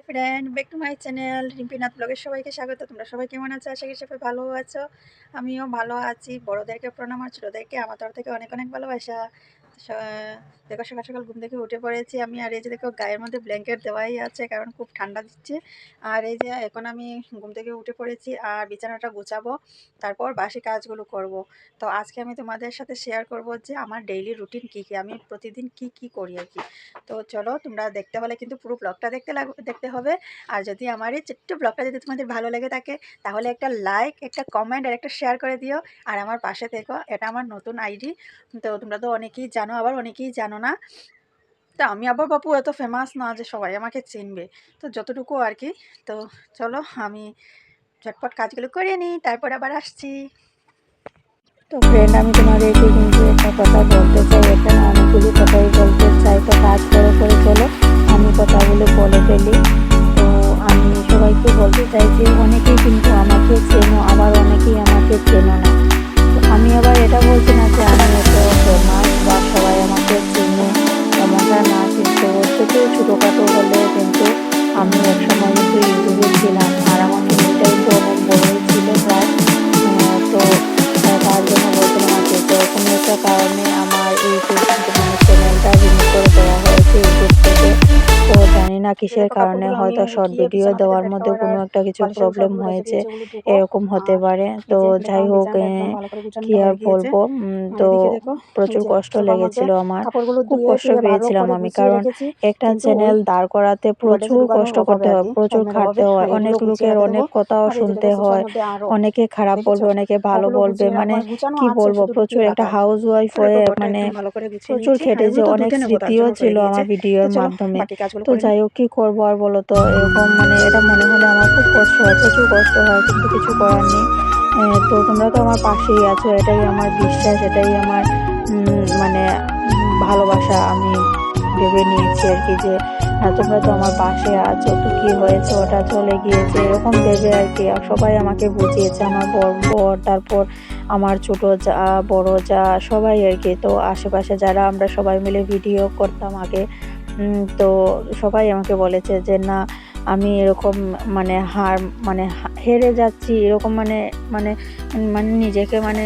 Hi friend back to my channel Rimpinath ব্লগের সবাইকে স্বাগত। তোমরা সবাই কেমন আছো? আশা করি সবাই ভালো আছো। আমিও ভালো আছি। বড়োদেরকে প্রণাম আর ছোটোদেরকে আমার তরফ থেকে অনেক অনেক ভালোবাসা। দেখো সকাল সকাল ঘুম থেকে উঠে পড়েছি আমি। আর এই যে দেখো, গায়ের মধ্যে ব্ল্যাঙ্কেট দেওয়াই আছে, কারণ খুব ঠান্ডা দিচ্ছে। আর এই যে এখন আমি ঘুম থেকে উঠে পড়েছি আর বিছানাটা গুছাবো, তারপর বাসি কাজগুলো করব। তো আজকে আমি তোমাদের সাথে শেয়ার করব যে আমার ডেইলি রুটিন কী কী, আমি প্রতিদিন কি কি করি আর কি। তো চলো, তোমরা দেখতে হলে কিন্তু পুরো ব্লগটা দেখতে লাগ, দেখতে হবে। আর যদি আমার এই ছোট্ট ব্লগটা যদি তোমাদের ভালো লেগে থাকে, তাহলে একটা লাইক একটা কমেন্ট আর একটা শেয়ার করে দিও। আর আমার পাশে থেকো, এটা আমার নতুন আইডি তো তোমরা তো অনেকেই জানো, আবার অনেকেই জানো না? তো আমি আবার বাপু এত ফেমাস না যে সবাই আমাকে চিনবে। তো যতটুকু আর কি, তো চলো আমি ঝটপট কাজগুলো করে নিই, তারপর আবার আসছি। তো ফ্রেন্ড আমি তোমাদেরকে কিন্তু একটা কথা বলতে চাই। এখানে অনেকগুলো কথাই বলতে চাই। তো কাজ করে করে চলো, আমি কথাগুলো বলে ফেলি। তো আমি সবাইকে বলতে চাই যে, অনেকেই কিন্তু আমাকে চেনো কিসের কারণে হয়তো শর্ট ভিডিও দেওয়ার মধ্যে কোনো একটা কিছু প্রবলেম হয়েছে এরকম হতে পারে। তো যাই হোক কি আর বলব? তো প্রচুর কষ্ট লেগেছিল আমার। খুব কষ্ট পেয়েছিলাম আমি কারণ একটা চ্যানেল দাঁড় করাতে প্রচুর কষ্ট করতে হয় প্রচুর খাটতে হয় অনেক লোকের অনেক কথাও শুনতে হয় অনেকে খারাপ বলবে অনেকে ভালো বলবে মানে কি বলব? প্রচুর একটা হাউস ওয়াইফ হয়ে মানে প্রচুর খেটেছে অনেক স্মৃতিও ছিল আমার ভিডিওর মাধ্যমে তো যাই হোক কি করব আর বলো তো? এরকম মানে এটা মনে হলে আমার খুব কষ্ট হয় প্রচুর কষ্ট হয় কিন্তু কিছু করার নেই। তো তোমরা তো আমার পাশেই আছো এটাই আমার বিশ্বাস এটাই আমার মানে ভালোবাসা। আমি ভেবে নিয়েছি আর কি যে আহ, তোমরা তো আমার পাশে আছো তো কি হয়েছে? ওটা চলে গিয়েছে এরকম ভেবে আর কি। সবাই আমাকে বুঝিয়েছে আমার বর বর তারপর আমার ছোট যা বড় যা সবাই আর কি। তো আশেপাশে যারা আমরা সবাই মিলে ভিডিও করতাম আগে তো সবাই আমাকে বলেছে যে না আমি এরকম মানে হার মানে হেরে যাচ্ছি এরকম মানে মানে মানে নিজেকে মানে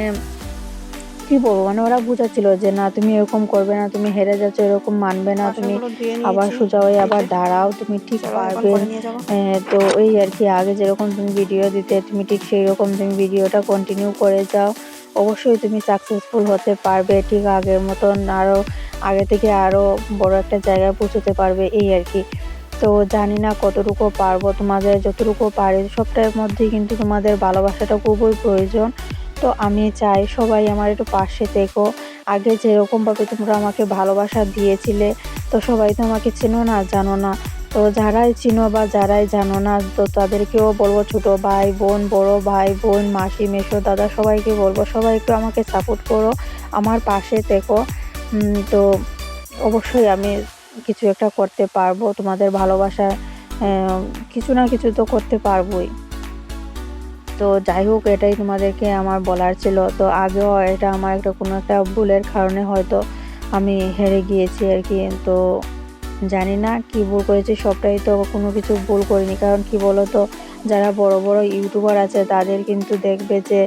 কি বলব মানে ওরা বুঝাচ্ছিল যে না তুমি এরকম করবে না তুমি হেরে যাচ্ছ এরকম মানবে না তুমি আবার সোজা হয়ে আবার দাঁড়াও তুমি ঠিক পারবে। তো এই আর কি আগে যেরকম তুমি ভিডিও দিতে তুমি ঠিক সেই রকম তুমি ভিডিওটা কন্টিনিউ করে যাও। অবশ্যই তুমি সাকসেসফুল হতে পারবে ঠিক আগের মতন আরও আগে থেকে আরও বড় একটা জায়গায় পৌঁছতে পারবে, এই আর কি। তো জানি না কতটুকু পারব, তোমাদের যতটুকু পারি, সবটার মধ্যেই কিন্তু তোমাদের ভালোবাসাটা খুবই প্রয়োজন। তো আমি চাই সবাই আমার একটু পাশে থেকো। আগে যেরকমভাবে তোমরা আমাকে ভালোবাসা দিয়েছিলে, তো সবাই তো আমাকে চেনো না, জানো না। তো যারাই চিনো বা যারাই জানো না তো তাদেরকেও বলব ছোট ভাই বোন বড় ভাই বোন মাসি মেসো দাদা সবাইকে বলব সবাই একটু আমাকে সাপোর্ট করো আমার পাশে থেকো। তো অবশ্যই আমি কিছু একটা করতে পারব তোমাদের ভালোবাসায় আহ, কিছু না কিছু তো করতে পারবোই। তো যাই হোক এটাই তোমাদেরকে আমার বলার ছিল। তো আগেও এটা আমার একটা কোনো একটা ভুলের কারণে হয়তো আমি হেরে গিয়েছি আর কি তো জানি না কি ভুল করেছি, সবটাই তো কোনো কিছু ভুল করিনি। কারণ কি বলো তো যারা বড় বড় ইউটিউবার আছে, তাদের কিন্তু দেখবে যে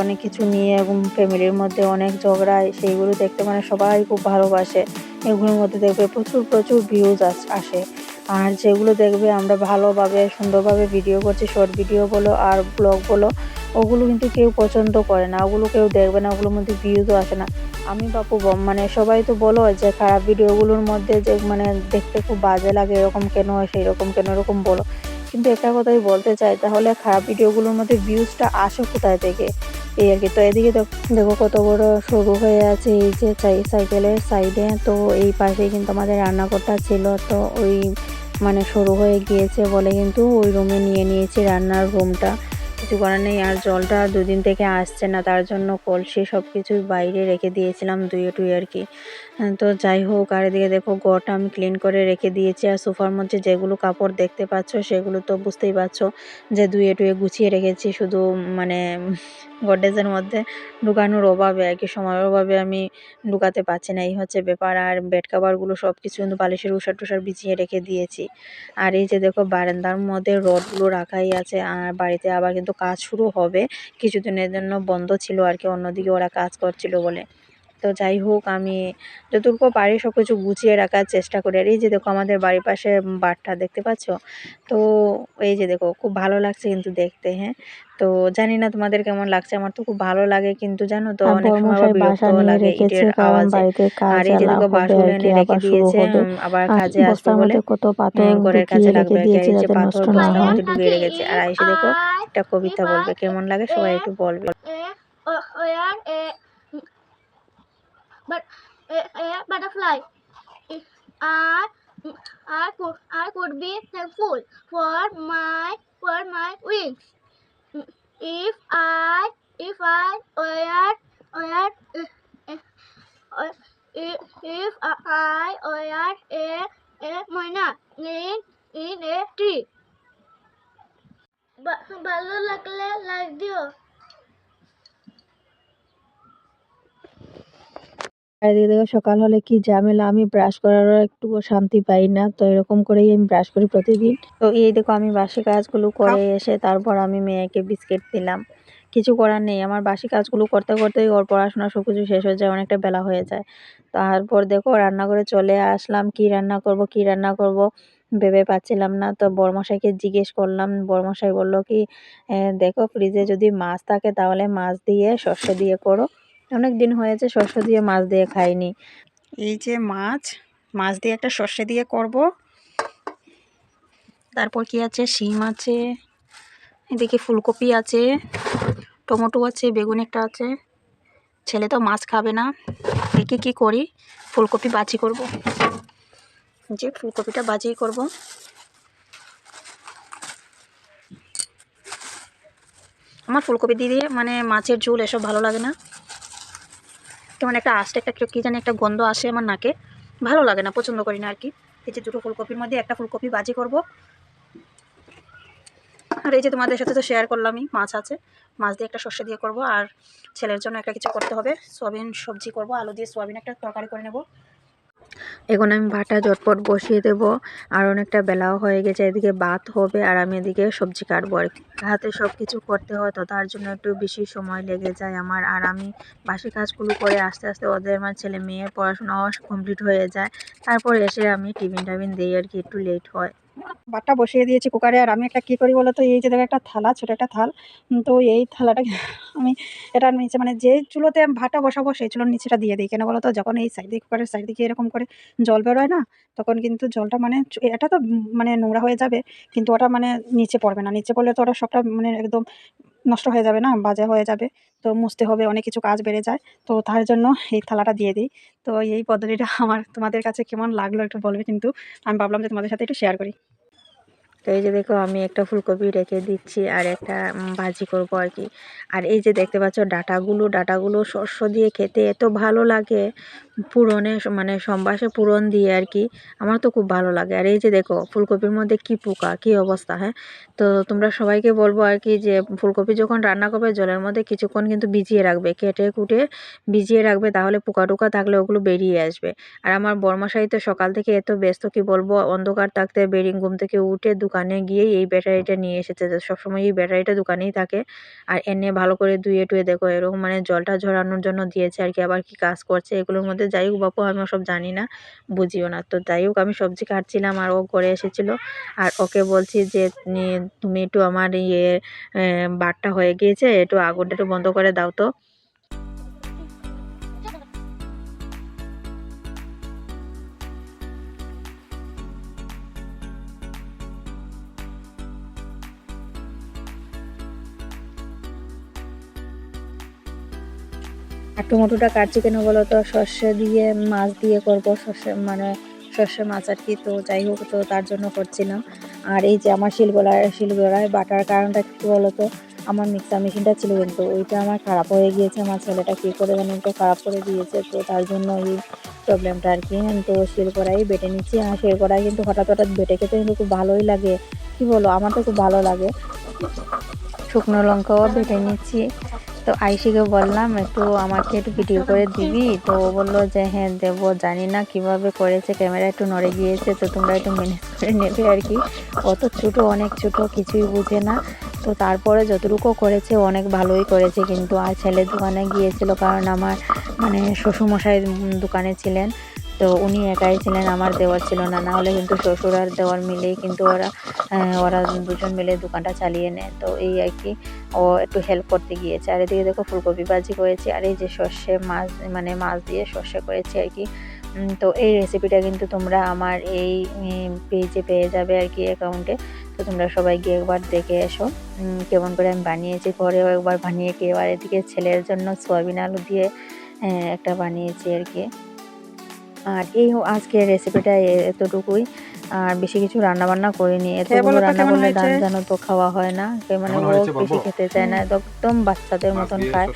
অনেক কিছু নিয়ে ফ্যামিলির মধ্যে অনেক ঝগড়ায় সেইগুলো দেখতে মানে সবাই খুব ভালোবাসে। এগুলোর মধ্যে দেখবে প্রচুর প্রচুর ভিউজ আসে আর যেগুলো দেখবে আমরা ভালোভাবে, সুন্দরভাবে ভিডিও করছি শর্ট ভিডিও বলো আর ব্লগ বলো ওগুলো কিন্তু কেউ পছন্দ করে না, ওগুলো কেউ দেখবে না, ওগুলোর মধ্যে ভিউজও আসে না। আমি বাপু মানে সবাই তো বলো যে খারাপ ভিডিওগুলোর মধ্যে যে মানে দেখতে খুব বাজে লাগে, এরকম কেন হয় সেই রকম কেন, এরকম বলো। কিন্তু একটা কথাই বলতে চাই, তাহলে খারাপ ভিডিওগুলোর মধ্যে ভিউজটা আসে কোথায় থেকে? এই আর কি, তো এদিকে দেখ- কত বড় সরু হয়ে আছে, এই যে সাইকেলের সাইডে তো এই পাশে কিন্তু আমাদের রান্নাঘরটা ছিল, তো ওই মানে সরু হয়ে গিয়েছে বলে কিন্তু ওই রুমে নিয়ে নিয়েছি রান্নার রুমটা কিছু করার নেই আর জলটা দুদিন থেকে আসছে না, তার জন্য কলসি সব কিছু বাইরে রেখে দিয়েছিলাম দুয়ে টুয়ে আর কি। তো যাই হোক, আর এদিকে দেখো ঘরটা আমি ক্লিন করে রেখে দিয়েছি। আর সোফার মধ্যে যেগুলো কাপড় দেখতে পাচ্ছ, সেগুলো তো বুঝতেই পারছ যে দুয়ে টুয়ে গুছিয়ে রেখেছি। শুধু মানে গডরেজের মধ্যে ঢুকানোর অভাবে আর কি, সময়ের অভাবে আমি ঢুকাতে পারছি না। এই হচ্ছে ব্যাপার। আর বেড কাভারগুলো সব কিছু কিন্তু বালিশের উষার টুষার বিছিয়ে রেখে দিয়েছি। আর এই যে দেখো বারান্দার মধ্যে রডগুলো রাখাই আছে। আর বাড়িতে আবার কিন্তু কাজ শুরু হবে। কিছুদিনের জন্য বন্ধ ছিল আর কি, অন্যদিকে ওরা কাজ করছিল বলে। তো যাই হোক আমি যতটুকু পারি সব কিছু গুছিয়ে রাখার চেষ্টা করি। আর এই যে দেখো আমাদের বাড়ির পাশে বাটটা দেখতে পাচ্ছ? তো এই যে দেখো খুব ভালো লাগছে কিন্তু দেখতে হ্যাঁ? তো জানি না তোমাদের কেমন লাগছে আমার তো খুব ভালো লাগে কিন্তু জানো তো অনেক সময় আবার বাসা নিয়ে লাগে রেখেছে ইটের কারণ আওয়াজে। বাড়িতে কাজ আর এই যে দেখো হবে আর কি এনে রেখে আবার শুরু দিয়েছে হবে আবার আর কাজে আসবে বস্তার বলে। মধ্যে কত পাথর হ্যাঁ, ঘরের কাজে লাগবে রেখে আর এই যে যাতে পাথর নষ্ট না বস্তার হয়। মধ্যে ঢুকিয়ে রেখেছে। আর এসে দেখো একটা কবিতা বলবে কেমন লাগে সবাই একটু বলবে a uh, where a but a, a butterfly i i could i could be thankful for my for my wings if i if i were were uh, uh, if, if i were a a moina in in a tree বা- ভালো লাগলে like দিও আর এদিকে দেখো সকাল হলে কি ঝামেলা? আমি ব্রাশ করারও একটুও শান্তি পাই না। তো এরকম করেই আমি ব্রাশ করি প্রতিদিন। তো এই দেখো আমি বাসি কাজগুলো করে এসে তারপর আমি মেয়েকে বিস্কিট দিলাম। কিছু করার নেই। আমার বাসি কাজগুলো করতে করতেই ওর পড়াশোনা সব কিছু শেষ হয়ে যায় অনেকটা বেলা হয়ে যায়। তারপর দেখো রান্না করে চলে আসলাম। কি রান্না করব কি রান্না করব ভেবে পাচ্ছিলাম না। তো বড়মশাইকে জিজ্ঞেস করলাম। বড়মশাই বলল কি দেখো ফ্রিজে যদি মাছ থাকে তাহলে মাছ দিয়ে শস্য দিয়ে করো। অনেক দিন হয়েছে শস্য দিয়ে মাছ দিয়ে খাইনি। এই যে মাছ মাছ দিয়ে একটা সর্ষে দিয়ে করব। তারপর কি আছে? শিম আছে, এদিকে ফুলকপি আছে, টমেটো আছে, বেগুন একটা আছে। ছেলে তো মাছ খাবে না। দেখি কি করি, ফুলকপি বাজি করব। যে ফুলকপিটা বাজি করব। আমার ফুলকপি দিয়ে মানে মাছের ঝোল এসব ভালো লাগে না। কেমন একটা আস্তে একটা কী জানি একটা গন্ধ আসে আমার নাকে। ভালো লাগে না, পছন্দ করি না আর কি। এই যে দুটো ফুলকপির মধ্যে একটা ফুলকপি বাজি করব। আর এই যে তোমাদের সাথে তো শেয়ার করলামই, মাছ আছে। মাছ দিয়ে একটা সর্ষে দিয়ে করব। আর ছেলের জন্য একটা কিছু করতে হবে। সোয়াবিন সবজি করব, আলু দিয়ে সোয়াবিন একটা তরকারি করে নেব। এখন আমি ভাটা ঝটপট বসিয়ে দেব। আর অনেকটা বেলাও হয়ে গেছে, এদিকে বাত হবে আর আমি এদিকে সবজি কাটবো আর হাতে সব কিছু করতে হয় তো তার জন্য একটু বেশি সময় লেগে যায় আমার। আর আমি বাসি কাজগুলো করে আস্তে আস্তে ওদের আমার ছেলে মেয়ের পড়াশোনাও কমপ্লিট হয়ে যায়। তারপর এসে আমি টিফিন টাফিন দিই আর কি, একটু লেট হয়। ভাতটা বসিয়ে দিয়েছি কুকারে, আর আমি একটা কী করি বলো তো এই যে দেখো একটা থালা, ছোটো একটা থাল তো এই থালাটা আমি এটার নিচে মানে যে চুলোতে ভাতটা বসাবো, সেই চুলোর নিচেটা দিয়ে দিই। কেন বলো তো যখন এই সাইড দিয়ে, কুকারের সাইড দিকে এরকম করে জল বেরোয় না, তখন কিন্তু জলটা মানে এটা তো মানে নোংরা হয়ে যাবে, কিন্তু ওটা মানে নিচে পড়বে না। নিচে পড়লে তো ওটা সবটা মানে একদম নষ্ট হয়ে যাবে না, বাজে হয়ে যাবে। তো মুছতে হবে, অনেক কিছু কাজ বেড়ে যায়। তো তার জন্য এই থালাটা দিয়ে দিই। তো এই পদ্ধতিটা আমার তোমাদের কাছে কেমন লাগল একটু বলবে কিন্তু, আমি ভাবলাম যে তোমাদের সাথে একটু শেয়ার করি। তো এই যে দেখো, আমি একটা ফুলকপি রেখে দিচ্ছি আর একটা ভাজি করব আর কি। আর এই যে দেখতে পাচ্ছ, ডাটাগুলো ডাটাগুলো শস্য দিয়ে খেতে এত ভালো লাগে। পুরনে মানে সম্বাসে পুরন দিয়ে আর কি, আমার তো খুব ভালো লাগে। আর এই যে দেখো, ফুলকপির মধ্যে কি পোকা, কি অবস্থা হ্যাঁ? তো তোমরা সবাইকে বলব আর কি যে, ফুলকপি যখন রান্না করবে, জলের মধ্যে কিছুক্ষণ কিন্তু ভিজিয়ে রাখবে। কেটে কুটে ভিজিয়ে রাখবে, তাহলে পোকা টোকা থাকলে ওগুলো বেরিয়ে আসবে। আর আমার বর্মশাই তো সকাল থেকে এত ব্যস্ত, কি বলব, অন্ধকার থাকতে বেরিং ঘুম থেকে উঠে দোকানে গিয়েই এই ব্যাটারিটা নিয়ে এসেছে। সবসময় এই ব্যাটারিটা দোকানেই থাকে। আর এনে ভালো করে ধুয়ে টুয়ে দেখো, এরকম মানে জলটা ঝরানোর জন্য দিয়েছে আর কি, আবার কি কাজ করছে, এগুলোর মধ্যে যাই হোক, বাপু আমি ওসব জানি না, বুঝিও না। তো যাই হোক, আমি সবজি কাটছিলাম আর ও ঘরে এসেছিল। আর ওকে বলছি যে তুমি একটু আমার ইয়ে বাটটা হয়ে গিয়েছে, একটু আগুনটা একটু বন্ধ করে দাও তো। আর টমেটোটা কাটছি কেন বলো তো সর্ষে দিয়ে মাছ দিয়ে করব। সর্ষে মানে সর্ষে মাছ আর কি, তো যাই হোক, তো তার জন্য করছিলাম। আর এই যে আমার শিলগোলায় শিলগোলায় বাটার কারণটা কি বলো তো আমার মিক্সার মেশিনটা ছিল কিন্তু, ওইটা আমার খারাপ হয়ে গিয়েছে। আমার ছেলেটা কী করে মানে একটু খারাপ করে দিয়েছে, তো তার জন্য এই প্রবলেমটা আর কি। তো শিলগোড়াই বেটে নিচ্ছি, আর শিলগোড়ায় কিন্তু হঠাৎ হঠাৎ বেটে খেতে কিন্তু খুব ভালোই লাগে। কি বলো আমার তো খুব ভালো লাগে। শুকনো লঙ্কাও বেটে নিচ্ছি। তো আইসিকে বললাম, একটু আমাকে একটু ভিডিও করে দিবি? তো ও বলল যে হ্যাঁ দেব। জানি না কীভাবে করেছে, ক্যামেরা একটু নড়ে গিয়েছে, তো তোমরা একটু ম্যানেজ করে নেবে আর কি। অত ছোটো, অনেক ছোটো, কিছুই বুঝে না। তো তারপরে যতটুকু করেছে অনেক ভালোই করেছে। কিন্তু আর ছেলের দোকানে গিয়েছিল, কারণ আমার মানে শ্বশুরমশাই দোকানে ছিলেন। তো উনি একাই ছিলেন আমার দেওয়ার ছিল না। না হলে কিন্তু শ্বশুর আর দেওয়ার মিলেই কিন্তু ওরা ওরা দুজন মিলে দোকানটা চালিয়ে নেয়। তো এই আর কি ও একটু হেল্প করতে গিয়েছে। আর এদিকে দেখো ফুলকপি ভাজি করেছি আর এই যে সর্ষে মাছ মানে মাছ দিয়ে সর্ষে করেছি আর কি। তো এই রেসিপিটা কিন্তু তোমরা আমার এই পেজে পেয়ে যাবে আর কি অ্যাকাউন্টে তো তোমরা সবাই গিয়ে একবার দেখে এসো। কেমন করে আমি বানিয়েছি ঘরেও একবার বানিয়ে খেয়ে আর এদিকে ছেলের জন্য সয়াবিন আলু দিয়ে আহ, একটা বানিয়েছি আর কি। আর এই আজকের রেসিপিটা এতটুকুই। আর বেশি কিছু রান্না বান্না করিনি এতগুলো রান্না করলে ধান জানো তো খাওয়া হয় না। কে মানে ও বেশি খেতে চায় না একদম বাচ্চাদের মতন খায়।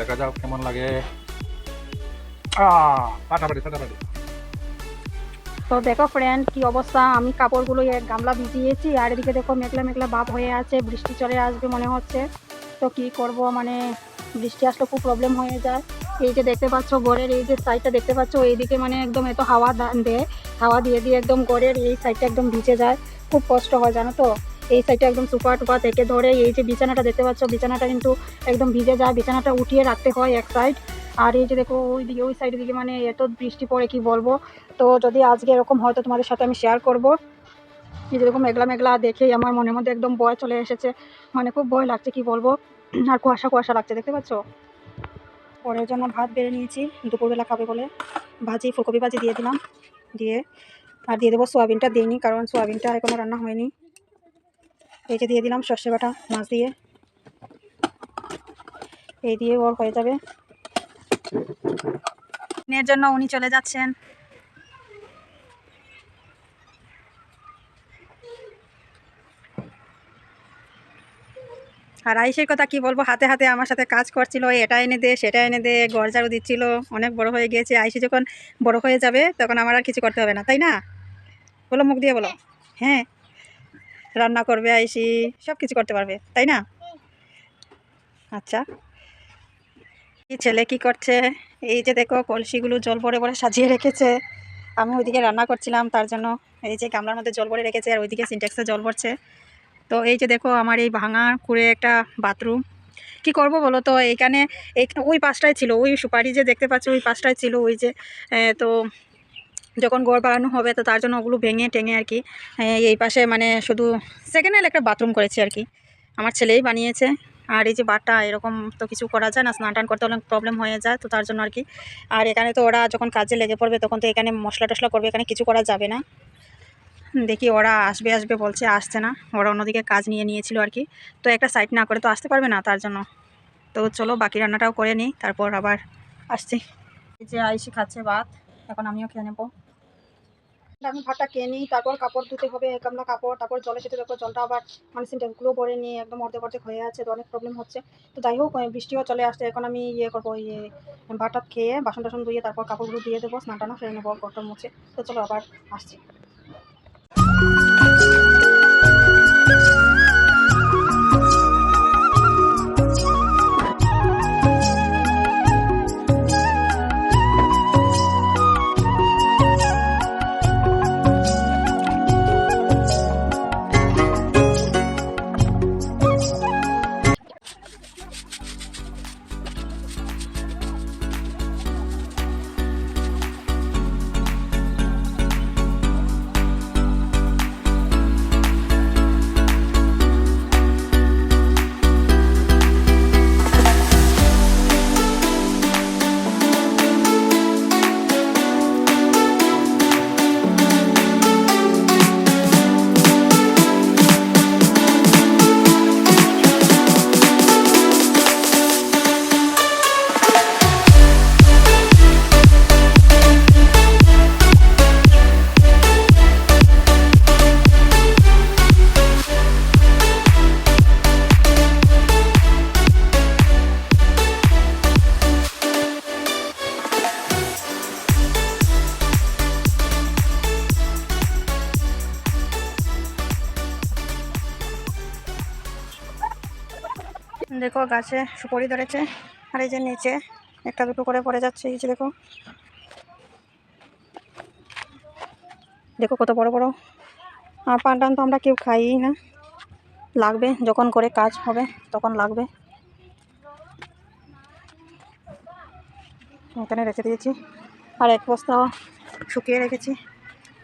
দেখা যাক কেমন লাগে। তো দেখো ফ্রেন্ড কি অবস্থা? আমি কাপড়গুলো এক গামলা ভিজিয়েছি আর এদিকে দেখো মেঘলা মেঘলা ভাব হয়ে আছে বৃষ্টি চলে আসবে মনে হচ্ছে। তো কি করব? মানে বৃষ্টি আসলে খুব প্রবলেম হয়ে যায়। এই যে দেখতে পাচ্ছ ঘরের এই যে সাইডটা দেখতে পাচ্ছ, এইদিকে মানে একদম এত হাওয়া দেয় হাওয়া দিয়ে দিয়ে একদম ঘরের এই সাইডটা একদম ভিজে যায়। খুব কষ্ট হয়, জানো তো? এই সাইডটা একদম সুপা টুপা থেকে ধরে এই যে বিছানাটা দেখতে পাচ্ছ, বিছানাটা কিন্তু একদম ভিজে যায়, বিছানাটা উঠিয়ে রাখতে হয় এক সাইড আর এই যে দেখো, ওই দিকে, ওই সাইডের দিকে মানে এত বৃষ্টি পড়ে, কি বলব? তো যদি আজকে এরকম হয়, তো তোমাদের সাথে আমি শেয়ার করব। এই যেরকম মেঘলা মেঘলা দেখেই আমার মনের মধ্যে একদম ভয় চলে এসেছে। মানে খুব ভয় লাগছে, কি বলব? আর কুয়াশা কুয়াশা লাগছে, দেখতে পাচ্ছ? পরের জন্য ভাত বেড়ে নিয়েছি, দুপুরবেলা খাবে বলে। ভাজি, ফুলকপি ভাজি দিয়ে দিলাম, দিয়ে আর দিয়ে দেবো সোয়াবিনটা। দিইনি কারণ সোয়াবিনটা এখনও রান্না হয়নি। এই যে দিয়ে দিলাম সর্ষে বাটা, মাছ দিয়ে। এই দিয়ে ওর হয়ে যাবে। এর জন্য উনি চলে যাচ্ছেন। আর আইসের কথা কি বলব? হাতে হাতে আমার সাথে কাজ করছিল, এটা এনে দে, সেটা এনে দে ঝাড়ু দিচ্ছিল, অনেক বড় হয়ে গিয়েছে। আইসি যখন বড় হয়ে যাবে, তখন আমার আর কিছু করতে হবে না, তাই না? বলো, মুখ দিয়ে বলো। হ্যাঁ রান্না করবে আইসি সব কিছু করতে পারবে, তাই না? আচ্ছা। এই ছেলে কি করছে? এই যে দেখো, কলসিগুলো জল ভরে ভরে সাজিয়ে রেখেছে। আমি ওইদিকে রান্না করছিলাম, তার জন্য এই যে গামলার মধ্যে জল ভরে রেখেছে, আর ওইদিকে সিনটেক্সে জল ভরছে। তো এই যে দেখো আমার এই ভাঙা করে একটা বাথরুম। কি করব বলো তো? এইখানে এই ওই পাশটায় ছিল, ওই সুপারি যে দেখতে পাচ্ছ ওই পাশটায় ছিল, ওই যে তো যখন গড় বাড়ানো হবে তো তার জন্য ওগুলো ভেঙে টেঙে আর কি এই পাশে মানে শুধু সেকেন্ড হ্যান্ড একটা বাথরুম করেছি আর কি। আমার ছেলেই বানিয়েছে, আর এই যে বাটা এরকম তো কিছু করা যায় না, স্নান টান করতে অনেক প্রবলেম হয়ে যায় তো তার জন্য আর কি। আর এখানে তো ওরা যখন কাজে লেগে পড়বে তখন তো এখানে মশলা টশলা করবে, এখানে কিছু করা যাবে না। দেখি ওরা আসবে আসবে বলছে, আসছে না। ওরা অন্যদিকে কাজ নিয়ে নিয়েছিল আর কি। তো একটা সাইড না করে তো আসতে পারবে না তার জন্য। তো চলো বাকি রান্নাটাও করে নিই, তারপর আবার আসছি। এই যে আইসি খাচ্ছে ভাত, এখন আমিও খেয়ে নেব। আমি ভাতটা খেয়ে নিই, তারপর কাপড় ধুতে হবে এক গামলা কাপড়, তারপর জলে সেটা দেখো জলটা আবার মানে সিনটেক্সগুলো ভরে নিয়ে একদম অর্ধেক অর্ধেক হয়ে আছে, তো অনেক প্রবলেম হচ্ছে। তো যাই হোক বৃষ্টিও চলে আসছে, এখন আমি ইয়ে করব ইয়ে ভাতটা খেয়ে বাসন টাসন ধুয়ে তারপর কাপড়গুলো দিয়ে দেবো স্নান টানা সেরে নেব কষ্ট মুছে তো চলো আবার আসছি। দেখো গাছে সুপরি ধরেছে। আর এই যে নিচে একটা দুটো করে পড়ে যাচ্ছে, এই যে দেখো। দেখো কত বড় বড়। আর পান টান তো আমরা কেউ খাই না। লাগবে, যখন করে কাজ হবে তখন লাগবে। এখানে রেখে দিয়েছি। আর এক বস্তা শুকিয়ে রেখেছি।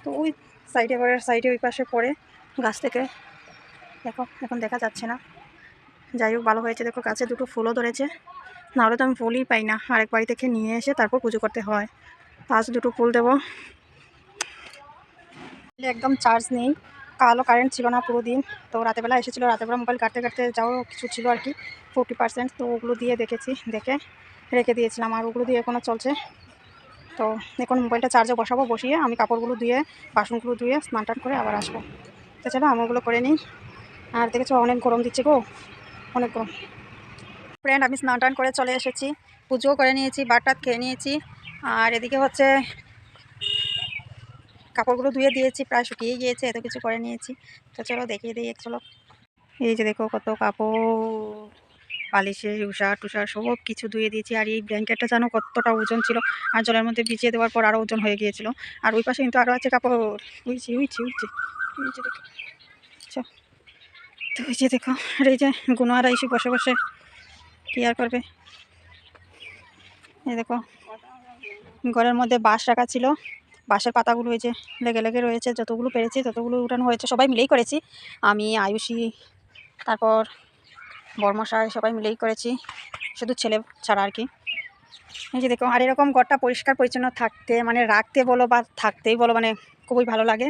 তো ওই সাইডে করে সাইডে ওই পাশে পড়ে গাছ থেকে। দেখো, এখন দেখা যাচ্ছে না। যাই হোক, ভালো হয়েছে। দেখো গাছে দুটো ফুলও ধরেছে। নাহলে তো আমি ফুলই পাই না। আরেক বাড়ি থেকে নিয়ে এসে তারপর পুজো করতে হয়। আজ দুটো ফুল দেবো। একদম চার্জ নেই। কালো কারেন্ট ছিল না পুরো দিন। তো রাতেবেলা এসেছিল। রাতেবেলা মোবাইল কাটতে কাটতে যাও, কিছু ছিল আর কি। ফোরটি পার্সেন্ট তো ওগুলো দিয়ে দেখেছি, দেখে রেখে দিয়েছিলাম। আর ওগুলো দিয়ে এখনও চলছে। তো এখন মোবাইলটা চার্জে বসাবো, বসিয়ে আমি কাপড়গুলো ধুয়ে, বাসনগুলো ধুয়ে, স্নান টান করে আবার আসব। তো চলো, আমি ওগুলো করে নিই। আর দেখেছ, অনেক গরম দিচ্ছে গো। অনেক ফ্রেন্ড আমি স্নান টান করে চলে এসেছি। পুজোও করে নিয়েছি বাটাত খেয়ে নিয়েছি। আর এদিকে হচ্ছে কাপড়গুলো ধুয়ে দিয়েছি, প্রায় শুকিয়ে গিয়েছে, এত কিছু করে নিয়েছি। তো চলো দেখিয়ে দিই, চলো। এই যে দেখো কত কাপড় বালিশে উষার টুষার সব কিছু ধুয়ে দিয়েছি। আর এই ব্ল্যাঙ্কেটটা যেন কতটা ওজন ছিল? আর জলের মধ্যে ভিজিয়ে দেওয়ার পর আরও ওজন হয়ে গিয়েছিল। আর ওই পাশে কিন্তু আরও আছে কাপড়। উইছি উইছি উইছি উইছি দেখো। তো এই যে দেখো, আর এই যে গুনোয়ারা এসে বসে বসে কি আর করবে? এই দেখো, ঘরের মধ্যে বাঁশ রাখা ছিল। বাঁশের পাতাগুলো এই যে লেগে লেগে রয়েছে, যতগুলো পেরেছি ততগুলো উঠানো হয়েছে, সবাই মিলেই করেছি। আমি, আয়ুষী, তারপর বর্মশাই সবাই মিলেই করেছি, শুধু ছেলে ছাড়া আর কি। এই যে দেখো, আর এরকম ঘরটা পরিষ্কার পরিচ্ছন্ন থাকতে মানে রাখতে বলো বা থাকতেই বলো মানে খুবই ভালো লাগে।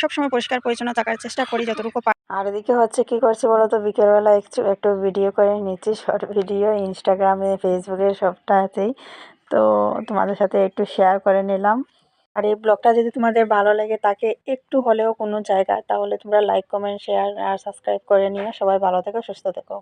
সবসময় পরিষ্কার পরিচ্ছন্ন থাকার চেষ্টা করি যতটুকু পারি। আর এদিকে হচ্ছে কি করছি বলো তো বিকেলবেলা একটু একটু ভিডিও করে নিচ্ছি শর্ট ভিডিও ইনস্টাগ্রামে ফেসবুকে সবটাতেই। তো তোমাদের সাথে একটু শেয়ার করে নিলাম। আর এই ব্লগটা যদি তোমাদের ভালো লাগে, তাকে একটু হলেও কোনো জায়গা, তাহলে তোমরা লাইক কমেন্ট শেয়ার আর সাবস্ক্রাইব করে নিও। সবাই ভালো থেকো, সুস্থ থেকো।